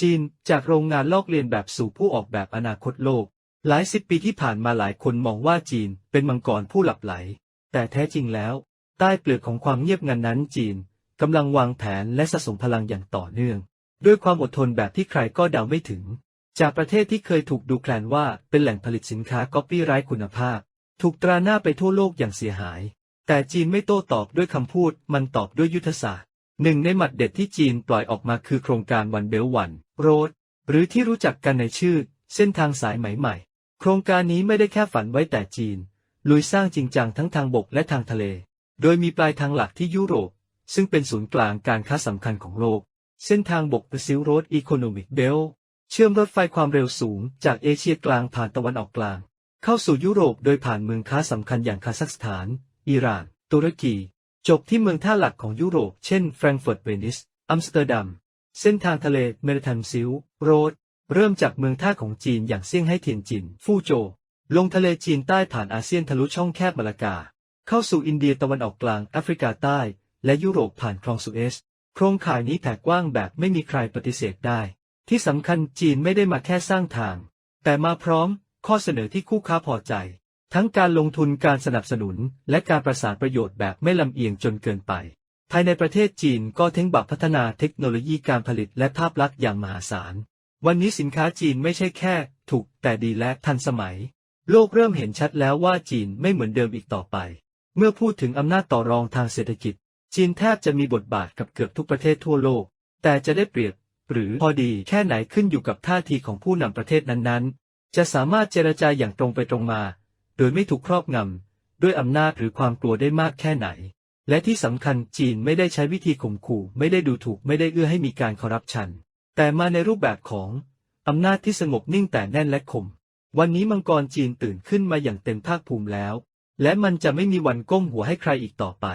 จีน จากโรงงานลอกเลียนแบบสู่ผู้ออกแบบอนาคตโลก หลายสิบปีที่ผ่านมาหลายคนมองว่าจีนเป็นมังกรผู้หลับไหล แต่แท้จริงแล้ว ใต้เปลือกของความเงียบงันนั้นจีนกำลังวางแผนและสะสมพลังอย่างต่อเนื่อง ด้วยความอดทนแบบที่ใครก็เดาไม่ถึง จากประเทศที่เคยถูกดูแคลนว่าเป็นแหล่งผลิตสินค้าก๊อปปี้ไร้คุณภาพ ถูกตราหน้าไปทั่วโลกอย่างเสียหาย แต่จีนไม่โต้ตอบด้วยคำพูด มันตอบด้วยยุทธศาสตร์ หนึ่งในหมัดเด็ดที่จีนปล่อยออกมาคือโครงการวันเบลวันโรดหรือที่รู้จักกันในชื่อ เส้นทางสายไหมใหม่ โครงการนี้ไม่ได้แค่ฝันไว้แต่จีน ลุยสร้างจริงจังทั้งทางบกและทางทะเล โดยมีปลายทางหลักที่ยุโรป ซึ่งเป็นศูนย์กลางการค้าสำคัญของโลก เส้นทางบก The Silk Road Economic Belt เชื่อมรถไฟความเร็วสูงจากเอเชียกลางผ่านตะวันออกกลาง เข้าสู่ยุโรปโดยผ่านเมืองค้าสำคัญอย่างคาซัคสถาน อิหร่าน ตุรกี จบที่เมืองท่าหลักของยุโรป เช่นแฟรงก์เฟิร์ตเวนิส อัมสเตอร์ดัม เส้นทางทะเลเมดิเตอร์เรเนียนซิลโรด เริ่มจากเมืองท่าของจีนอย่างเซี่ยงไฮ้เทียนจิน ฟู่โจว ลงทะเลจีนใต้ผ่านอาเซียนทะลุช่องแคบมาลากา เข้าสู่อินเดียตะวันออกกลางแอฟริกาใต้ และยุโรปผ่านคลองสุเอซ โครงข่ายนี้แผ่กว้างแบบไม่มีใครปฏิเสธได้ ที่สำคัญจีนไม่ได้มาแค่สร้างทาง แต่มาพร้อมข้อเสนอที่คู่ค้าพอใจ ทั้งการลงทุนการสนับสนุน และการประสานประโยชน์แบบไม่ลำเอียงจนเกินไป ภายในประเทศจีนก็เท้งบักพัฒนาเทคโนโลยีการผลิตและภาพลักษณ์อย่างมหาศาล วันนี้สินค้าจีนไม่ใช่แค่ ถูกแต่ดีและทันสมัย โลกเริ่มเห็นชัดแล้วว่าจีนไม่เหมือนเดิมอีกต่อไป เมื่อพูดถึงอำนาจต่อรองทางเศรษฐกิจ จีนแทบจะมีบทบาทกับเกือบทุกประเทศทั่วโลก แต่จะได้เปรียบ หรือพอดีแค่ไหนขึ้นอยู่กับท่าทีของผู้นำประเทศนั้นๆ จะสามารถเจรจาอย่างตรงไปตรงมา โดยไม่ถูกครอบงำด้วยอำนาจหรือความกลัวได้มากแค่ไหน และที่สำคัญจีนไม่ได้ใช้วิธีข่มขู่ ไม่ได้ดูถูกไม่ได้เอื้อให้มีการคอร์รัปชัน แต่มาในรูปแบบของอำนาจที่สงบนิ่งแต่แน่นและคม วันนี้มังกรจีนตื่นขึ้นมาอย่างเต็มภาคภูมิแล้ว และมันจะไม่มีวันก้มหัวให้ใครอีกต่อไป